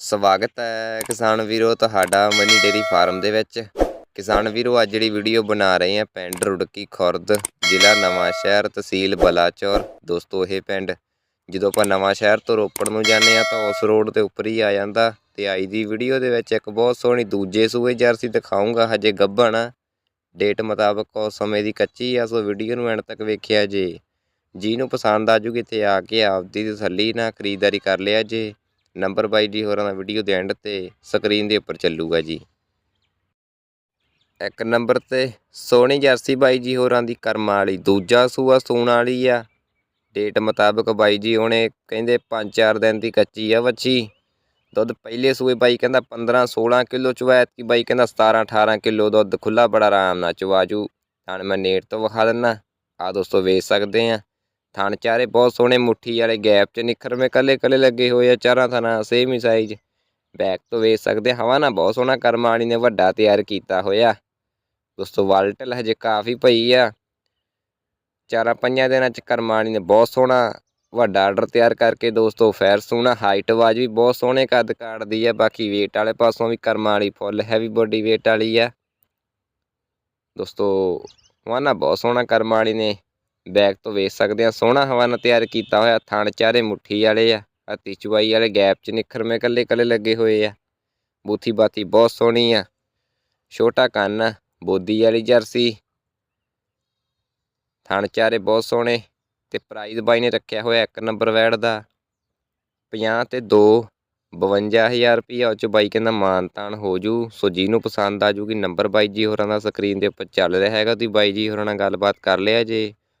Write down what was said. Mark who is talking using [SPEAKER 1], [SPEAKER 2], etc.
[SPEAKER 1] ਸਵਾਗਤ ਹੈ ਕਿਸਾਨ ਵੀਰੋ ਤੁਹਾਡਾ ਮਨੀ ਡੇਰੀ ਫਾਰਮ ਦੇ ਵਿੱਚ। ਕਿਸਾਨ ਵੀਰੋ, ਅੱਜ ਜਿਹੜੀ ਵੀਡੀਓ ਬਣਾ ਰਹੇ ਆ ਪਿੰਡ ਰੁੜਕੀ ਖੁਰਦ, ਜ਼ਿਲ੍ਹਾ ਨਵਾਂ ਸ਼ਹਿਰ ਤਹਿਸੀਲ ਬਲਾਚੌਰ। ਦੋਸਤੋ, ਇਹ ਪਿੰਡ ਜਦੋਂ ਆਪਾਂ ਨਵਾਂ ਸ਼ਹਿਰ ਤੋਂ ਰੋਪੜ ਨੂੰ ਜਾਂਦੇ ਆ ਤਾਂ ਉਸ ਰੋਡ ਦੇ ਉੱਪਰ ਹੀ ਆ ਜਾਂਦਾ ਤੇ ਅੱਜ ਦੀ ਵੀਡੀਓ ਦੇ ਵਿੱਚ ਇੱਕ ਬਹੁਤ ਸੋਹਣੀ ਦੂਜੇ ਸੂਏ ਜਰਸੀ ਦਿਖਾਉਂਗਾ ਹਜੇ ਗੱਭਣ ਆ। ਡੇਟ ਮੁਤਾਬਕ ਉਸ ਸਮੇਂ ਦੀ ਕੱਚੀ ਆ, ਸੋ ਵੀਡੀਓ ਨੂੰ ਐਂਡ ਤੱਕ ਵੇਖਿਆ ਜੇ। ਜਿਹਨੂੰ ਪਸੰਦ ਆ ਜੂਗੀ ਇੱਥੇ ਆ ਕੇ ਆਪਦੀ ਤਸੱਲੀ ਨਾਲ ਖਰੀਦਦਾਰੀ ਕਰ ਲਿਆ ਜੇ। ਨੰਬਰ ਬਾਈ ਜੀ ਹੋਰਾਂ ਦਾ ਵੀਡੀਓ ਦੇ ਐਂਡ ਤੇ ਸਕਰੀਨ ਦੇ ਉੱਪਰ ਚੱਲੂਗਾ ਜੀ। ਇੱਕ ਨੰਬਰ ਤੇ ਸੋਹਣੀ ਜਰਸੀ ਬਾਈ ਜੀ ਹੋਰਾਂ ਦੀ ਕਰਮਾਂ ਵਾਲੀ, ਦੂਜਾ ਸੂਆ ਸੂਣ ਵਾਲੀ ਆ। ਡੇਟ ਮੁਤਾਬਕ ਬਾਈ ਜੀ ਉਹਨੇ ਕਹਿੰਦੇ 5-4 ਦਿਨ ਦੀ ਕੱਚੀ ਆ ਵੱਛੀ। ਦੁੱਧ ਪਹਿਲੇ ਸੂਏ ਬਾਈ ਕਹਿੰਦਾ 15-16 ਕਿਲੋ ਚਵਾਇਤ ਐਤਕੀ ਬਾਈ ਕਹਿੰਦਾ 17-18 ਕਿਲੋ ਦੁੱਧ ਖੁੱਲਾ ਬੜਾ ਆਰਾਮ ਨਾਲ ਚਵਾਜੂ ਥਣ ਮੈਂ ਨੇੜ ਤੋਂ ਵਿਖਾ ਦਿੰਨਾ। ਆ ਦੋਸਤੋ ਵੇਚ ਸਕਦੇ ਆ। ਥਣ ਚਾਰੇ ਬਹੁਤ ਸੋਹਣੇ ਮੁੱਠੀ ਵਾਲੇ ਗੈਪ 'ਚ ਨਿਖਰਵੇਂ ਕੱਲੇ ਕੱਲੇ ਲੱਗੇ ਹੋਏ ਆ ਚਾਰਾਂ ਥਣਾ ਸੇਮ ਹੀ ਸਾਈਜ਼ ਬੈਕ ਤੋਂ ਵੇਚ ਸਕਦੇ ਆ। ਹਵਾ ਨਾ ਬਹੁਤ ਸੋਹਣਾ ਕਰਮਾਣੀ ਨੇ ਵੱਡਾ ਤਿਆਰ ਕੀਤਾ ਹੋਇਆ। ਦੋਸਤੋ, ਵਾਲਟਲ ਹਜੇ ਕਾਫੀ ਪਈ ਆ। ਚਾਰਾਂ ਪੰਜਾਂ ਦਿਨਾਂ ਚ ਕਰਮਾਣੀ ਨੇ ਬਹੁਤ ਸੋਹਣਾ ਵੱਡਾ ਆਰਡਰ ਤਿਆਰ ਕਰਕੇ ਦੋਸਤੋ, ਫੈਰ ਸੋਹਣਾ ਹਾਈਟ ਵਾਜ ਵੀ ਬਹੁਤ ਸੋਹਣੇ ਕੱਦ ਕਾਟਦੀ ਆ। ਬਾਕੀ weight ਵਾਲੇ ਪਾਸੋਂ ਵੀ ਕਰਮਾਂ ਵਾਲੀ ਫੁੱਲ ਹੈਵੀ ਬੋਡੀ weight ਵਾਲੀ ਆ। ਦੋਸਤੋ ਹਵਾਨਾ ਬਹੁਤ ਸੋਹਣਾ ਕਰਮਾਂ ਵਾਲੀ ਨੇ। ਬੈਗ ਤੋਂ ਵੇਚ ਸਕਦੇ ਆ ਸੋਹਣਾ ਹਵਾ ਨਾਲ ਤਿਆਰ ਕੀਤਾ ਹੋਇਆ ਥਣ ਚਾਰੇ ਮੁੱਠੀ ਵਾਲੇ ਆ ਹੱਤੀ ਚੁਬਾਈ ਵਾਲੇ ਗੈਪ ਚ ਨਿਖਰਵੇਂ ਕੱਲੇ ਕੱਲੇ ਲੱਗੇ ਹੋਏ ਆ। ਬੂਥੀ ਬਾਤੀ ਬਹੁਤ ਸੋਹਣੀ ਆ। ਛੋਟਾ ਕੰਨ ਆ, ਬੋਦੀ ਵਾਲੀ ਜਰਸੀ। ਥਣ ਚਾਰੇ ਬਹੁਤ ਸੋਹਣੇ ਤੇ ਪ੍ਰਾਈਜ਼ ਬਾਈ ਨੇ ਰੱਖਿਆ ਹੋਇਆ ਇੱਕ ਨੰਬਰ ਵੈੜ ਦਾ। 50 ਤੇ 2 52000 ਰੁਪਈਆ ਉਹ ਚ ਬਾਈ ਕਹਿੰਦਾ ਮਾਨ ਤਾਨ ਹੋ ਜੂ। ਸੋ ਜਿਹਨੂੰ ਪਸੰਦ ਆ ਜੂਗੀ ਨੰਬਰ ਬਾਈ ਜੀ ਹੋਰਾਂ ਦਾ ਸਕਰੀਨ ਦੇ ਉੱਪਰ ਚੱਲ ਰਿਹਾ ਹੈਗਾ। ਤੁਸੀਂ ਬਾਈ ਜੀ ਹੋਰਾਂ ਨਾਲ ਗੱਲਬਾਤ ਕਰ ਲਿਆ ਜੇ।